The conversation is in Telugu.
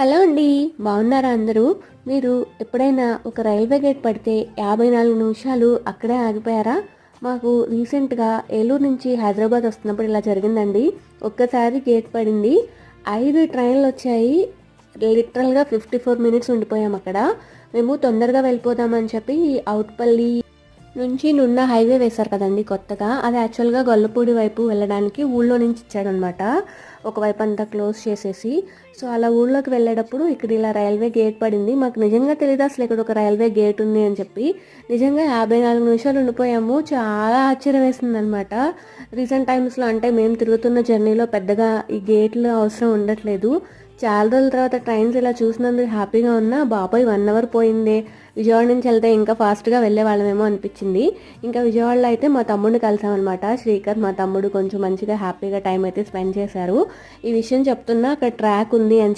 హలో అండి బాగున్నారా అందరూ? మీరు ఎప్పుడైనా ఒక రైల్వే గేట్ పడితే యాభై నాలుగు నిమిషాలు అక్కడే ఆగిపోయారా? మాకు రీసెంట్గా ఏలూరు నుంచి హైదరాబాద్ వస్తున్నప్పుడు ఇలా జరిగిందండి. ఒక్కసారి గేట్ పడింది. ఐదు ట్రైన్లు వచ్చాయి. లిటరల్గా ఫిఫ్టీ ఫోర్ మినిట్స్ ఉండిపోయాం అక్కడ. మేము తొందరగా వెళ్ళిపోదామని చెప్పి అవుట్పల్లి నుంచి నున్న హైవే వేశారు కదండి కొత్తగా. అది యాక్చువల్గా గొల్లపూడి వైపు వెళ్ళడానికి ఊళ్ళో నుంచి ఇచ్చాడనమాట ఒకవైపు అంతా క్లోజ్ చేసేసి. సో అలా ఊళ్ళోకి వెళ్ళేటప్పుడు ఇక్కడ ఇలా రైల్వే గేట్ పడింది. మాకు నిజంగా తెలియదు అసలు ఇక్కడ ఒక రైల్వే గేట్ ఉంది అని చెప్పి. నిజంగా యాభై నాలుగు నిమిషాలు ఉండిపోయాము. చాలా ఆశ్చర్యం వేసింది అనమాట రీసెంట్ టైమ్స్లో అంటే మేము తిరుగుతున్న జర్నీలో పెద్దగా ఈ గేట్లు అవసరం ఉండట్లేదు. చాలా రోజుల తర్వాత ట్రైన్స్ ఇలా చూసినందుకు హ్యాపీగా ఉన్నా బాబాయ్ వన్ అవర్ పోయిందే. విజయవాడ నుంచి వెళ్తే ఇంకా ఫాస్ట్గా వెళ్ళే వాళ్ళమేమో అనిపించింది. ఇంకా విజయవాడలో అయితే మా తమ్ముడిని కలిసామన్నమాట. శ్రీకర్ మా తమ్ముడు కొంచెం మంచిగా హ్యాపీగా టైం అయితే స్పెండ్ చేశారు. ఈ విషయం చెప్తున్నా అక్కడ ట్రాక్ ఉంది అని చెప్పి